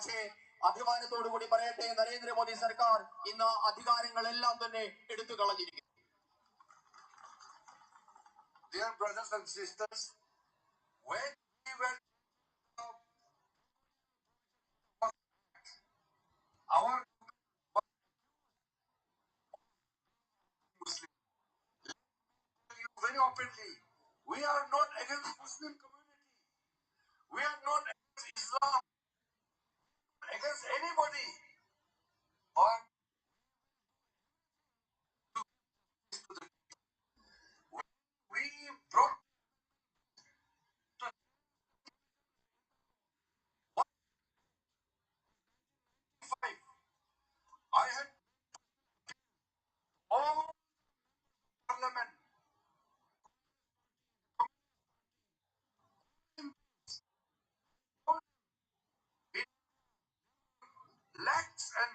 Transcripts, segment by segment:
പക്ഷേ അഭിമാനത്തോടു കൂടി പറയട്ടെ നരേന്ദ്രമോദി സർക്കാർ ഇന്ന് അധികാരങ്ങളെല്ലാം തന്നെ എടുത്തു കളഞ്ഞിരിക്കുന്നു Dear brothers and sisters, when we were our very openly, we are not against Muslim community. We are not against Islam, against anybody. But we brought to five. I had all parliament. It lacks and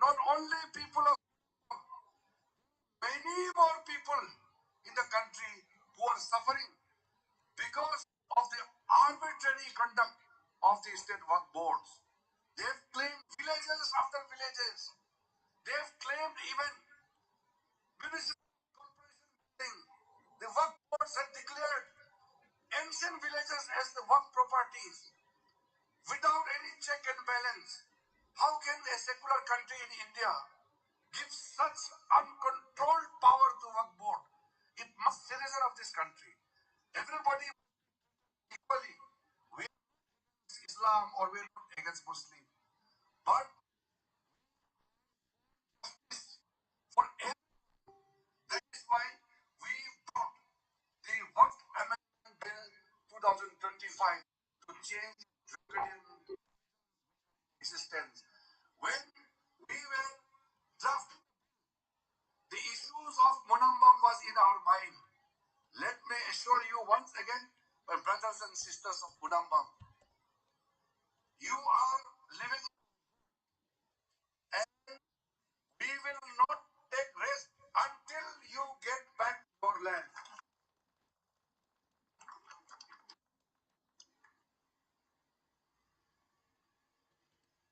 not only people of many more people in the country who are suffering because of the arbitrary conduct of the state work boards. They've claimed villages after villages. They've claimed even municipal corporation building. The work boards had declared ancient villages as the work properties without any check and balance. How can a secular country in India give such uncontrolled power to work board? Must citizen of this country. Everybody equally. We Islam or we are not against Muslim. But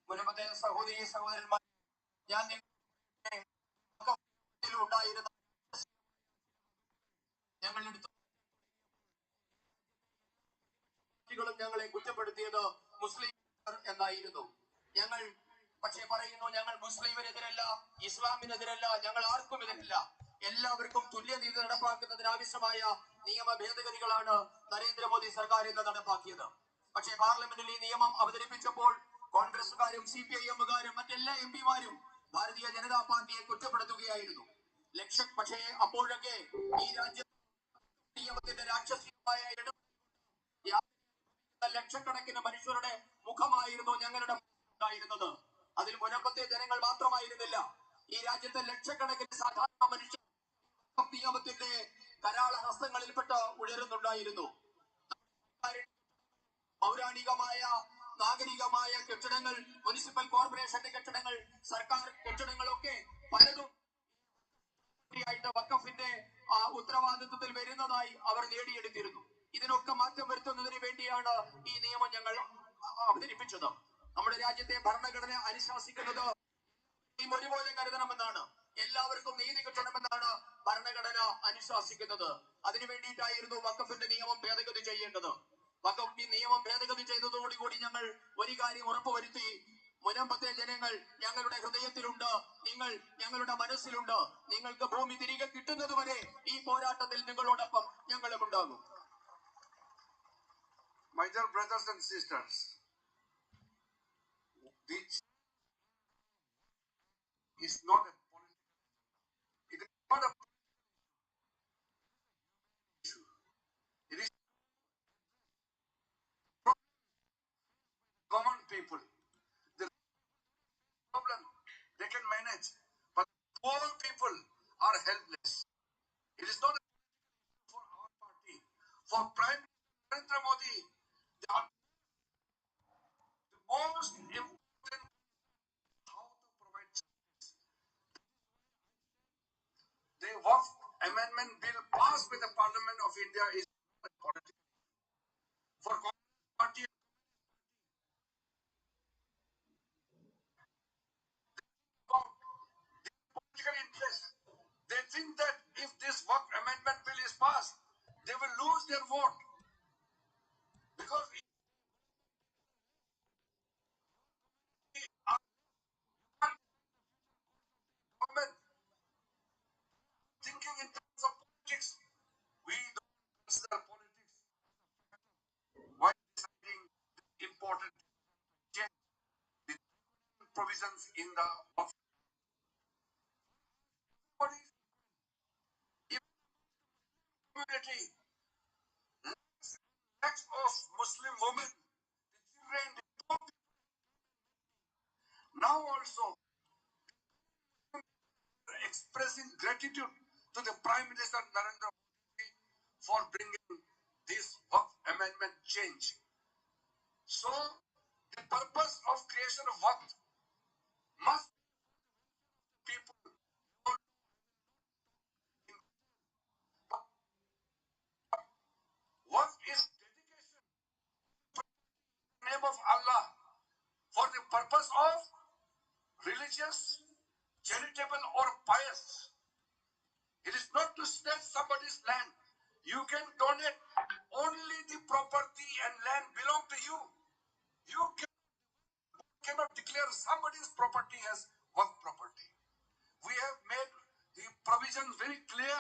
മുൻപത്തെ സഹോദരി സഹോദരന്മാർ ഞാൻ ഉണ്ടായിരുന്ന പാർട്ടികളും ഞങ്ങളെ കുറ്റപ്പെടുത്തിയത് മുസ്ലിം എന്നായിരുന്നു. ഞങ്ങൾ പക്ഷേ പറയുന്നു ഞങ്ങൾ മുസ്ലിമിനെതിരല്ല ഇസ്ലാമിനെതിരല്ല ഞങ്ങൾ ആർക്കും എതിരല്ല. എല്ലാവർക്കും തുല്യനീതി നടപ്പാക്കുന്നതിന് ആവശ്യമായ നിയമ ഭേദഗതികളാണ് നരേന്ദ്രമോദി സർക്കാർ ഇന്ന് നടപ്പാക്കിയത്. പക്ഷേ പാർലമെന്റിൽ ഈ നിയമം അവതരിപ്പിച്ചപ്പോൾ കോൺഗ്രസുകാരും സി പി ഐ എമ്മുകാരും മറ്റെല്ലാ എം പിമാരും ഭാരതീയ ജനതാ പാർട്ടിയെ കുറ്റപ്പെടുത്തുകയായിരുന്നു. ലക്ഷ പക്ഷേ അപ്പോഴൊക്കെ ഈ രാജ്യത്തിന്റെ നിയമത്തിന്റെ രാക്ഷസീയമായ ലക്ഷക്കണക്കിന് മനുഷ്യരുടെ മുഖമായിരുന്നു ഞങ്ങളുടെ ഉണ്ടായിരുന്നത് അതിൽ മുനമ്പത്തെ ജനങ്ങൾ മാത്രമായിരുന്നില്ല. ഈ രാജ്യത്തെ ലക്ഷക്കണക്കിന് സാധാരണ മനുഷ്യർ നിയമത്തിന്റെ കരാള ഹസ്തങ്ങളിൽപ്പെട്ട് ഉയരുന്നുണ്ടായിരുന്നു. പൗരാണികമായ നാഗരികമായ കെട്ടിടങ്ങൾ മുനിസിപ്പൽ കോർപ്പറേഷന്റെ കെട്ടിടങ്ങൾ സർക്കാർ കെട്ടിടങ്ങളൊക്കെ പലതും ആയിട്ട് വക്കഫിന്റെ ഉത്തരവാദിത്വത്തിൽ വരുന്നതായി അവർ നേടിയെടുത്തിരുന്നു. ഇതിനൊക്കെ മാറ്റം വരുത്തുന്നതിന് വേണ്ടിയാണ് ഈ നിയമം ഞങ്ങൾ അവതരിപ്പിച്ചത്. നമ്മുടെ രാജ്യത്തെ ഭരണഘടന അനുശാസിക്കുന്നത് ഒരുപോലെ കരുതണമെന്നാണ്. എല്ലാവർക്കും നീതി കിട്ടണമെന്നാണ് ഭരണഘടന അനുശാസിക്കുന്നത്. അതിനു വേണ്ടിയിട്ടായിരുന്നു വക്കഫിന്റെ നിയമം ഭേദഗതി ചെയ്യേണ്ടത്. ഈ നിയമം ഭേദഗതി ചെയ്തതോടുകൂടി ഞങ്ങൾ ഒരു കാര്യം ഉറപ്പുവരുത്തി മുനമ്പത്തെ ജനങ്ങൾ ഞങ്ങളുടെ ഹൃദയത്തിലുണ്ട്. നിങ്ങൾ ഞങ്ങളുടെ മനസ്സിലുണ്ട്. നിങ്ങൾക്ക് ഭൂമി തിരികെ കിട്ടുന്നത് വരെ ഈ പോരാട്ടത്തിൽ നിങ്ങളോടൊപ്പം ഞങ്ങളും ഉണ്ടാകും. My dear brothers and sisters, this is not a political it is not a gratitude to the Prime Minister Narendra Modi for bringing this Waqf amendment change. So, the purpose of creation of Waqf must be people Waqf is dedication in the name of Allah for the purpose of religious, charitable, or pious. It is not to snatch somebody's land. You can donate only the property and land belong to you. You can, cannot declare somebody's property as work property. We have made the provisions very clear.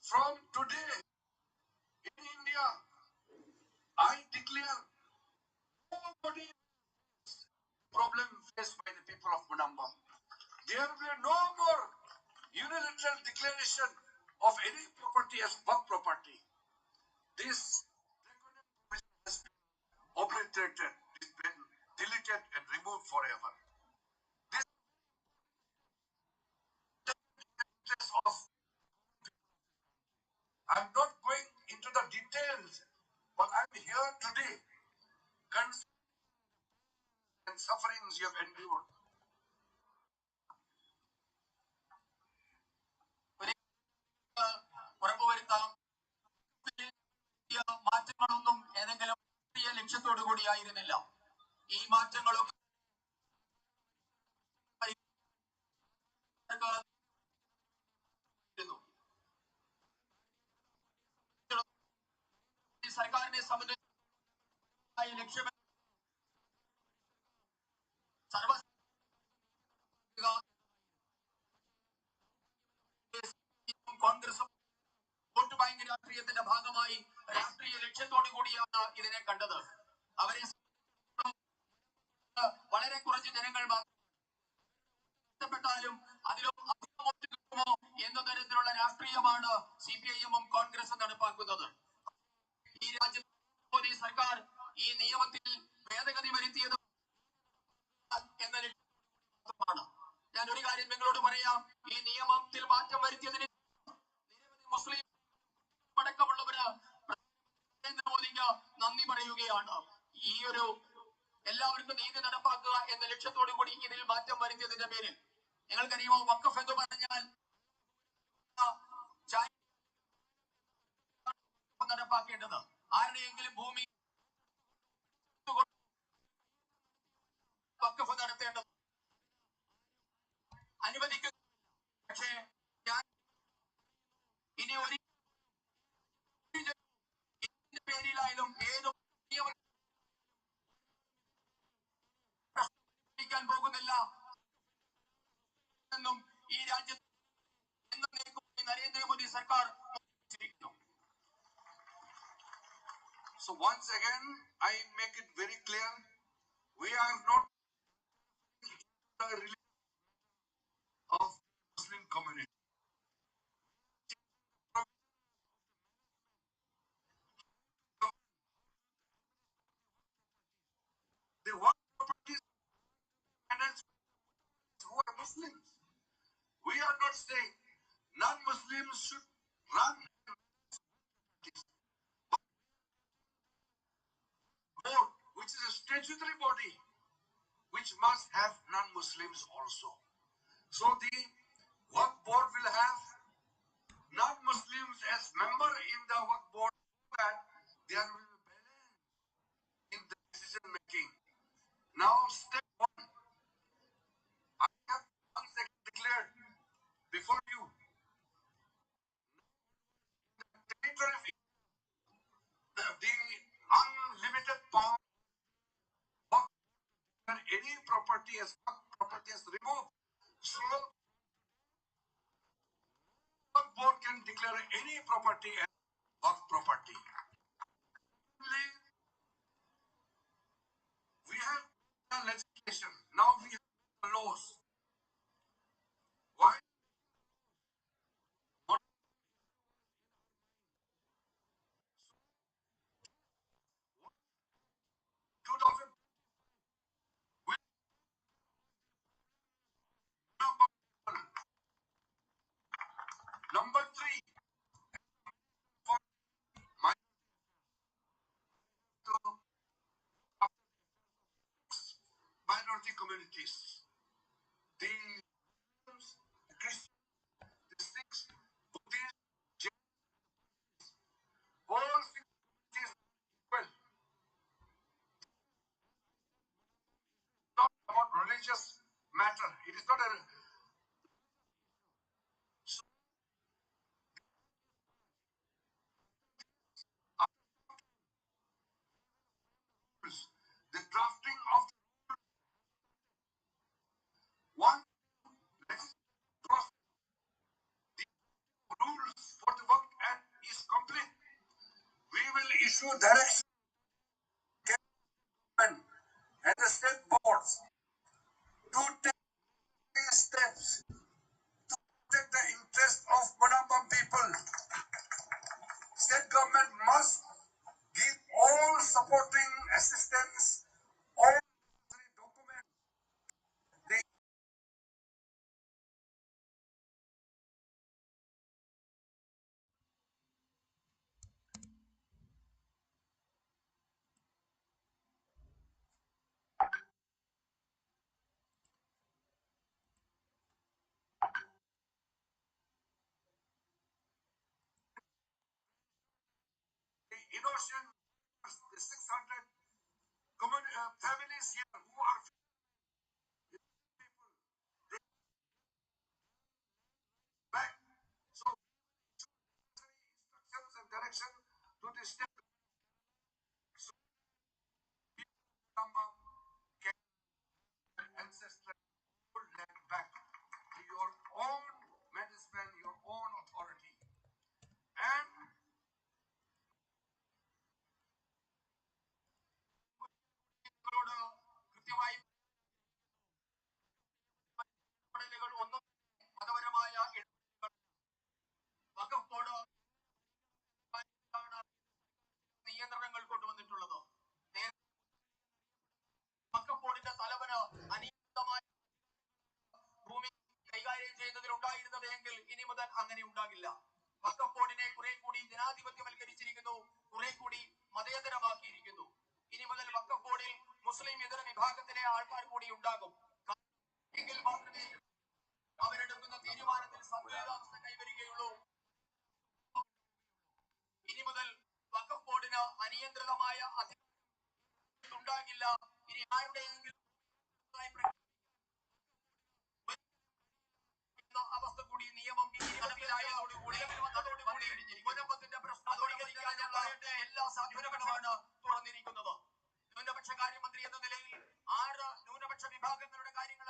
From today, in India, I declare nobody problem faced by the people of Munamba. There will be no more unilateral declaration of any property as work property. This provision has been obliterated, deleted and removed forever. I'm not going into the details, but I'm here today concerning and sufferings you have endured. ഉറപ്പുവരുത്താം മാറ്റങ്ങളൊന്നും ഏതെങ്കിലും രാഷ്ട്രീയ ലക്ഷ്യത്തോടു കൂടിയായിരുന്നില്ല ഈ മാറ്റങ്ങളൊക്കെ ആയിരുന്നു. ഈ സർക്കാരിനെ സംബന്ധിച്ച ലക്ഷ്യം സർവ കോൺഗ്രസും വോട്ട് ബാങ്ക് രാഷ്ട്രീയത്തിന്റെ ഭാഗമായി രാഷ്ട്രീയ ലക്ഷ്യത്തോടു കൂടിയാണ് ഇതിനെ കണ്ടത് അവരെ സംബന്ധിച്ചിടത്തോളം വളരെ കുറച്ച് ജനങ്ങൾ മാത്രം നഷ്ടപ്പെട്ടാലും അതിലും അധികം വോട്ട് കിട്ടുമോ എന്ന തരത്തിലുള്ള രാഷ്ട്രീയമാണ് സി പി ഐ എമ്മും കോൺഗ്രസും നടപ്പാക്കുന്നത് ഈ രാജ്യത്ത് മോദി സർക്കാർ ഈ നിയമത്തിൽ ഭേദഗതി വരുത്തിയത് എന്ന ലക്ഷ്യമാണ് ഞാൻ ഒരു കാര്യം നിങ്ങളോട് പറയാം ഈ നിയമത്തിൽ മാറ്റം വരുത്തിയതിന് നിരവധി മുസ്ലിം അടക്കമുള്ളവര് നരേന്ദ്രമോദിക്ക് നന്ദി പറയുകയാണ്. ഈ ഒരു എല്ലാവർക്കും നീതി നടപ്പാക്കുക എന്ന ലക്ഷ്യത്തോടു കൂടി ഇതിൽ മാറ്റം വരുത്തിയതിന്റെ പേരിൽ. നിങ്ങൾക്കറിയുമോ വക്കഫ് എന്ന് പറഞ്ഞാൽ ഈ രാജ്യത്ത് എന്നേക്കുമായി നരേന്ദ്രമോദി സർക്കാർ ഉറപ്പിച്ചിരിക്കുന്നു. So once again, I make it very clear, we are not the religion of Muslim community. non-Muslims should run board, which is a statutory body, which must have non-Muslims also. So the 40 fuck communities. ajudar a né? The innocent, the 600 communi- uh, families here who are മുതൽ അങ്ങനെ ഉണ്ടാകില്ല. വക്കപ്പോടിനെ കുറെ കൂടി ജനാധിപത്യവൽക്കരിച്ചിരിക്കുന്നു കുറെ കൂടി മതേതരമാക്കിയിരിക്കുന്നു. ഇനി മുതൽ വക്കപ്പോടിൽ മുസ്ലിം ഇതര വിഭാഗത്തിലെ ആൾക്കാർ കൂടി ഉണ്ടാകും. എങ്കിൽ മാത്രമേ അവരെടുക്കുന്ന തീരുമാനത്തിൽ സന്തുലിതാവസ്ഥ കൈവരികയുള്ളൂ. ഇനി മുതൽ ബോർഡിന് അനിയന്ത്രിതമായ ഉണ്ടാകില്ല. ഇനി ആരുടെയെങ്കിലും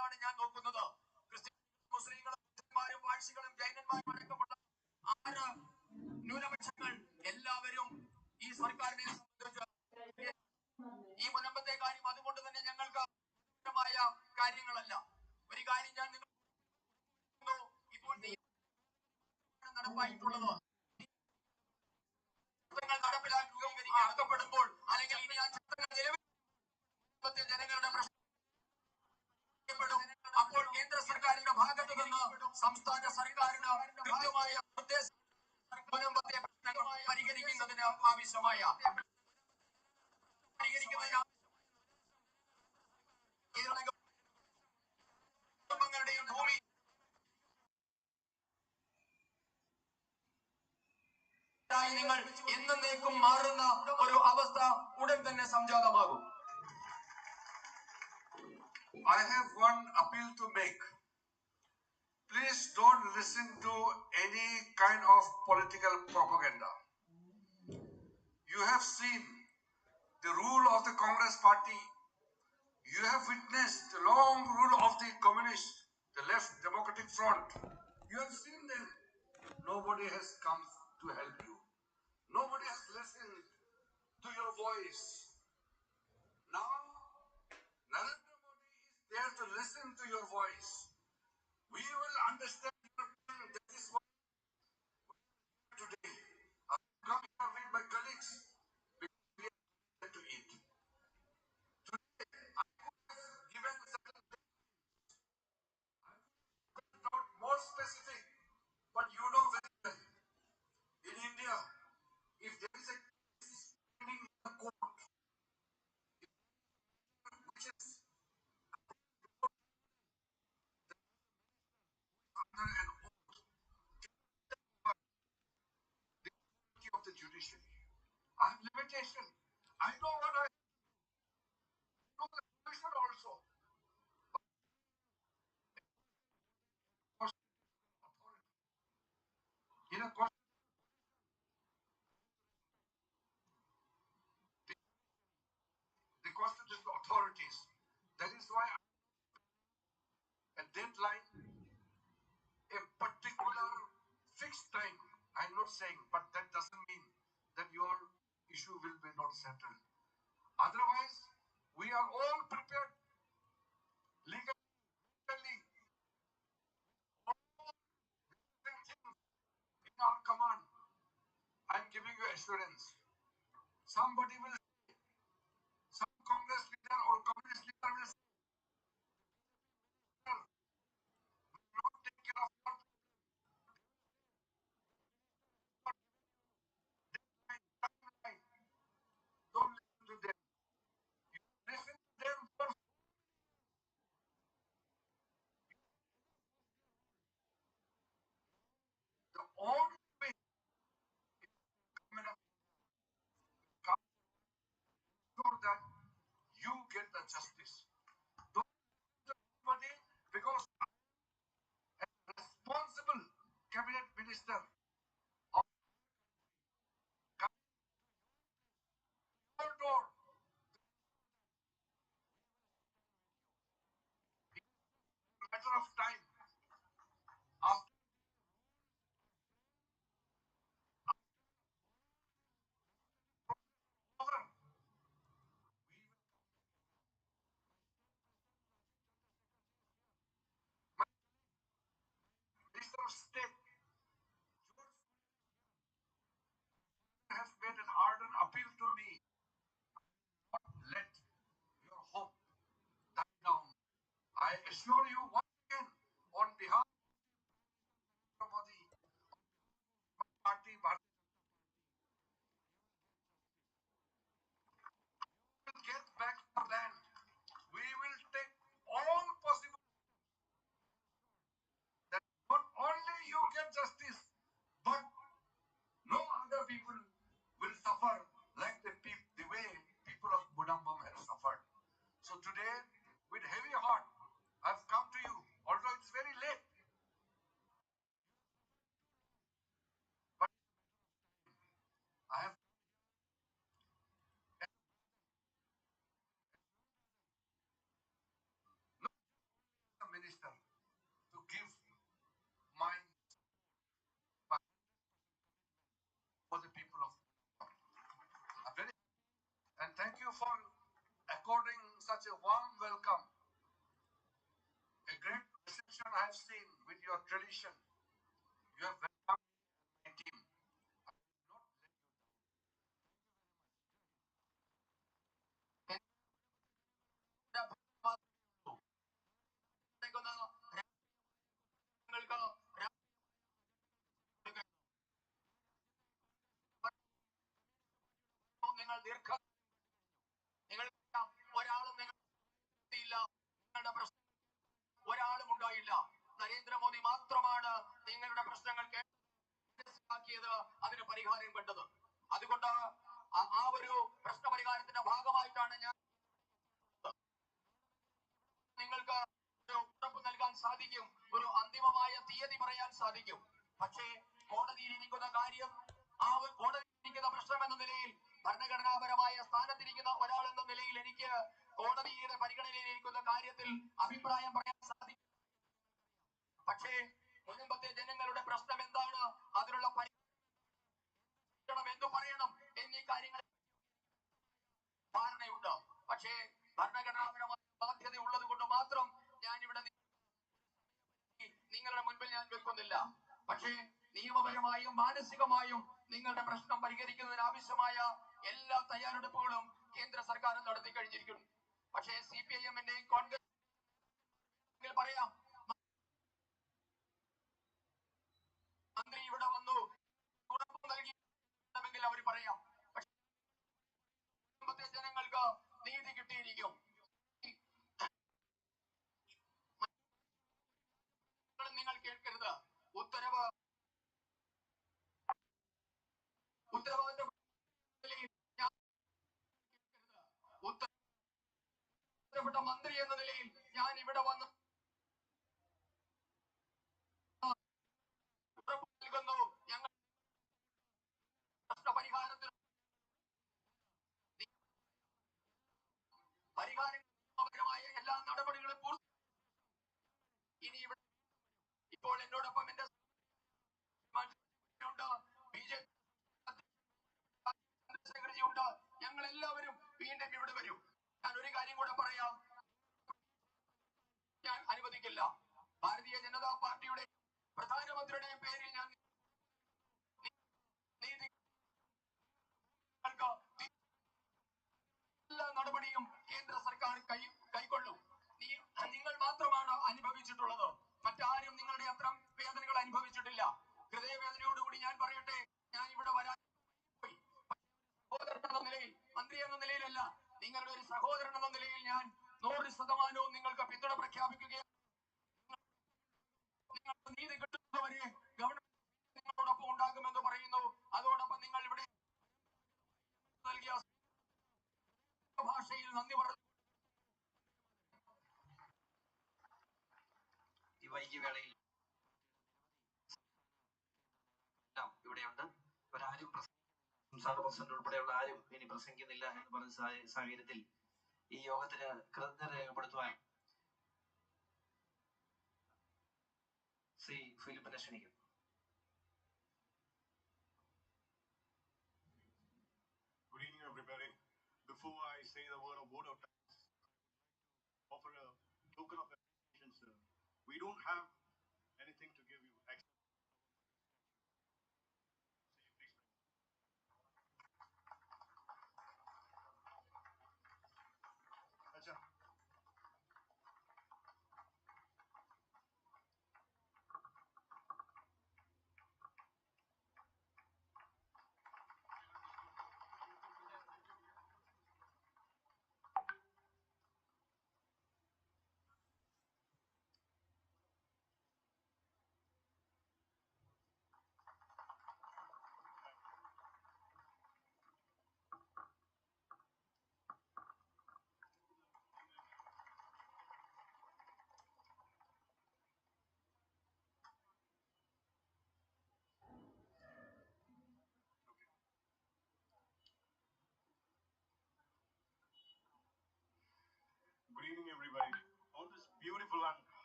വിഭാഗങ്ങളുടെ ഞാൻ നോക്കുന്നത്? ക്രിസ്ത്യൻ മുസ്ലിങ്ങളും ബുദ്ധന്മാരും പാഴ്സികളും ജൈനന്മാരും അടക്കമുള്ള ആറ് ന്യൂനപക്ഷങ്ങൾ എല്ലാവരും ഈ സർക്കാരിനെ സംബന്ധിച്ച് ഈ മുനമ്പത്തെ കാര്യം അതുകൊണ്ട് തന്നെ ഞങ്ങൾക്ക് കാര്യങ്ങളല്ല. ഒരു കാര്യം ഞാൻ നിങ്ങൾ ഇപ്പോൾ നടപ്പായിട്ടുള്ളത്? നടപ്പിലാക്കുകയും ആക്കപ്പെടുമ്പോൾ അല്ലെങ്കിൽ ഇനി ആ ചട്ടങ്ങൾ നിലവിൽ ജനങ്ങളുടെ പ്രശ്നം ചെയ്യപ്പെടും. അപ്പോൾ കേന്ദ്ര സർക്കാരിന്റെ ഭാഗത്ത് നിന്ന് സംസ്ഥാന സർക്കാരിന് കൃത്യമായ പരിഹരിക്കുന്നതിന് ആവശ്യമായ പരിഹരിക്കുന്നതിന് കുടുംബങ്ങളുടെയും ഭൂമി നിങ്ങൾ എന്നേക്കും മാറുന്ന ഒരു അവസ്ഥ ഉടൻ തന്നെ സംജാതമാകും I have one appeal to make. Please don't listen to any kind of political propaganda. You have seen the rule of the Congress party. You have witnessed the long rule of the communists, the left democratic front. You have seen them. Nobody has come to help you. Nobody has listened to your voice. Now, Is there to listen to your voice. We will understand your pain. That is why today I come here with my colleagues because we are committed to it. Today, I could have given certain I could have not more specific, but you know very well. In India, if there is a case pending in the court, which is agitation. I know what I know the solution also. In a con- the constitutional authorities. That is why a deadline, a particular fixed time. I'm not saying, but that doesn't mean that your issue will be not settled. Otherwise, we are all prepared legally, all things in our command. I'm giving you assurance. step to give my for the people of and thank you for according such a warm welcome. A great reception I have seen with your tradition. നിങ്ങൾ ദീർഘ നിങ്ങൾ ഒരാളും നിങ്ങൾ നിങ്ങളുടെ പ്രശ്നം ഒരാളും ഉണ്ടായില്ല. നരേന്ദ്രമോദി മാത്രമാണ് നിങ്ങളുടെ പ്രശ്നങ്ങൾ മനസ്സിലാക്കിയത് അതിന് പരിഹാരം കണ്ടത്. അതുകൊണ്ട് ആ- ഒരു പ്രശ്ന പരിഹാരത്തിന്റെ ഭാഗമായിട്ടാണ് ഞാൻ നിങ്ങൾക്ക് ഉറപ്പ് നൽകാൻ സാധിക്കും. ഒരു അന്തിമമായ തീയതി പറയാൻ സാധിക്കും. പക്ഷേ കോടതിയിൽ ഇരിക്കുന്ന കാര്യം ആ കോടതി ഇരിക്കുന്ന പ്രശ്നം എന്ന നിലയിൽ ഭരണഘടനാപരമായ സ്ഥാനത്തിരിക്കുന്ന ഒരാൾ എന്ന നിലയിൽ എനിക്ക് കോടതിയുടെ പരിഗണനയിൽ ഇരിക്കുന്ന കാര്യത്തിൽ അഭിപ്രായം പറയാൻ സാധിക്കും. പക്ഷേ മുൻപത്തെ ജനങ്ങളുടെ പ്രശ്നം എന്താണ്? അതിനുള്ള പരിഹാരം എന്തു പറയണം. എന്നീ കാര്യങ്ങൾ ധാരണയുണ്ട്. പക്ഷേ ഭരണഘടനാപരമായ ബാധ്യത ഉള്ളത് കൊണ്ട് മാത്രം ഞാൻ ഇവിടെ നിങ്ങളുടെ മുൻപിൽ ഞാൻ വെക്കുന്നില്ല. പക്ഷേ നിയമപരമായും മാനസികമായും നിങ്ങളുടെ പ്രശ്നം പരിഹരിക്കുന്നതിന് ആവശ്യമായ എല്ലാ തയ്യാറെടുപ്പുകളും കേന്ദ്ര സർക്കാർ നടത്തി കഴിഞ്ഞിരിക്കുന്നു. പക്ഷേ സി പി ഐ എമ്മിന്റെയും കോൺഗ്രസ് പറയാം മന്ത്രി ഇവിടെ വന്നു ഉറപ്പ് നൽകിയെങ്കിൽ അവർ പറയാം. പക്ഷേ ജനങ്ങൾക്ക് നീതി കിട്ടിയിരിക്കും നിങ്ങൾ കേൾക്കരുത് ഉത്തരവ് ഉത്തരവാദിത്ത മന്ത്രി എന്ന നിലയിൽ ഞാൻ ഇവിടെ വന്ന് ഉറപ്പ് നൽകുന്നു ഞങ്ങൾ പ്രശ്നപരിഹാരത്തിന് പരിഹാരപരമായ എല്ലാ നടപടികളും പൂർത്തി ഇനി ഇവിടെ ഇപ്പോൾ എന്നോടൊപ്പം എന്റെ ഉണ്ട് ബി ജെ സെക്രട്ടറി ഉണ്ട് ഞങ്ങൾ എല്ലാവരും വീണ്ടും ഇവിടെ വരും ഞാൻ ഒരു കാര്യം കൂടെ പറയാം ഞാൻ അനുവദിക്കില്ല ഭാരതീയ ജനതാ പാർട്ടിയുടെ പ്രധാനമന്ത്രിയുടെയും പേരിൽ ഞാൻ നീതി എല്ലാ നടപടിയും കേന്ദ്ര സർക്കാർ കൈ കൈക്കൊള്ളും നീ- നിങ്ങൾ മാത്രമാണ് അനുഭവിച്ചിട്ടുള്ളത് മറ്റാരും നിങ്ങളുടെ അത്ര വേദനകൾ അനുഭവിച്ചിട്ടില്ല ഹൃദയവേദനയോടുകൂടി ഞാൻ പറയട്ടെ ഞാൻ ഇവിടെ വരാൻ പോയി. സഹോദരൻ എന്ന നിലയിൽ മന്ത്രി എന്ന നിലയിലല്ല നിങ്ങളുടെ ഒരു സഹോദരൻ എന്ന നിലയിൽ ഞാൻ നൂറ് ശതമാനവും നിങ്ങൾക്ക് പിന്തുണ പ്രഖ്യാപിക്കുകയാണ് നിങ്ങൾക്ക് നീതി കിട്ടുന്നവരെ ഗവൺമെന്റ് നിങ്ങളോടൊപ്പം ഉണ്ടാകുമെന്ന് പറയുന്നു അതോടൊപ്പം നിങ്ങൾ ഇവിടെ നൽകിയ ഭാഷയിൽ നന്ദി പറഞ്ഞു ഈ വൈകിയ വേളയിൽ എല്ലാം ഇവിടെയുണ്ട് ഇവരാരും പ്രസ- സംസ്ഥാന പ്രസിഡന്റ് ഉൾപ്പെടെയുള്ള ആരും ഇനി പ്രസംഗിക്കുന്നില്ല എന്ന് പറഞ്ഞ സാഹ- സാഹചര്യത്തിൽ ഈ യോഗത്തിന് കൃതജ്ഞത രേഖപ്പെടുത്തുവാൻ ശ്രീ ഫിലിപ്പിനെ ക്ഷണിക്കുന്നു Good evening, everybody. Before I say the word of word of thanks, I would like to offer a token of appreciation, sir. We don't have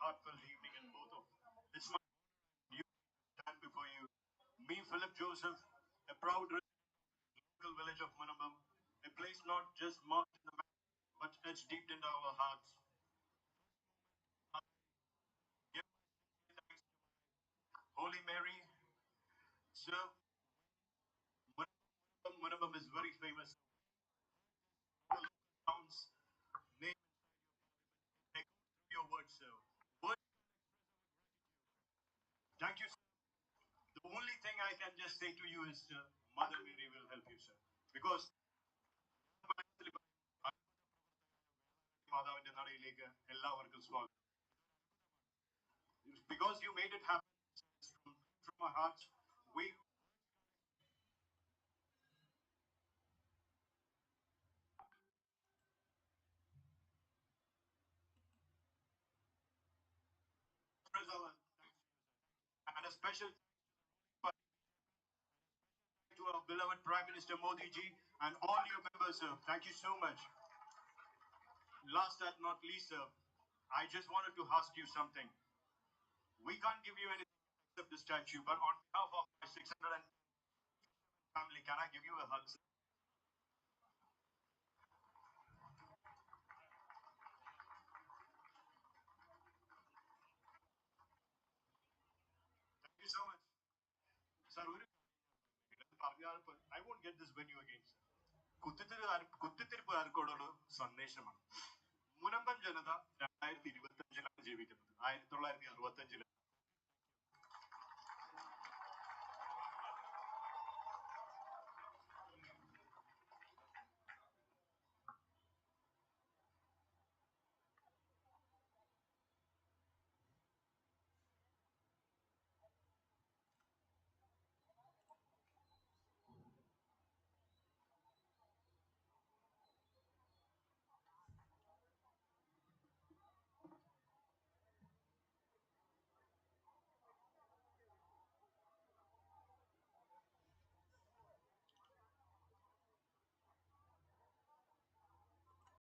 heartfelt evening in both of honor you stand before you. Me, Philip Joseph, a proud local village of Manambam, a place not just marked in the map, but etched deep into our hearts. Holy Mary, sir. Manambam is very famous. The local towns name echo through your words, sir. Words Thank you, sir. The only thing I can just say to you is, uh, Mother Mary will help you, sir. Because മാതാവിന്റെ നടയിലേക്ക് എല്ലാവർക്കും സ്വാഗതം because you made it happen from, from our hearts we express our thanks and a special beloved Prime Minister Modi ji and all your members, sir. Thank you so much. Last but not least, sir, I just wanted to ask you something. We can't give you anything except the statue, but on behalf of my 600 family, can I give you a hug? sir? പറഞ്ഞാൽ I won't get this venue again കുത്തിത്തിരിപ്പ് കുത്തിത്തിരി കുത്തിത്തിരിപ്പുകാർക്കോടുള്ള സന്ദേശമാണ്. മുനമ്പൻ ജനത രണ്ടായിരത്തി ഇരുപത്തി അഞ്ചിലാണ് ജീവിക്കുന്നത്. ആയിരത്തി തൊള്ളായിരത്തി അറുപത്തി അഞ്ചിൽ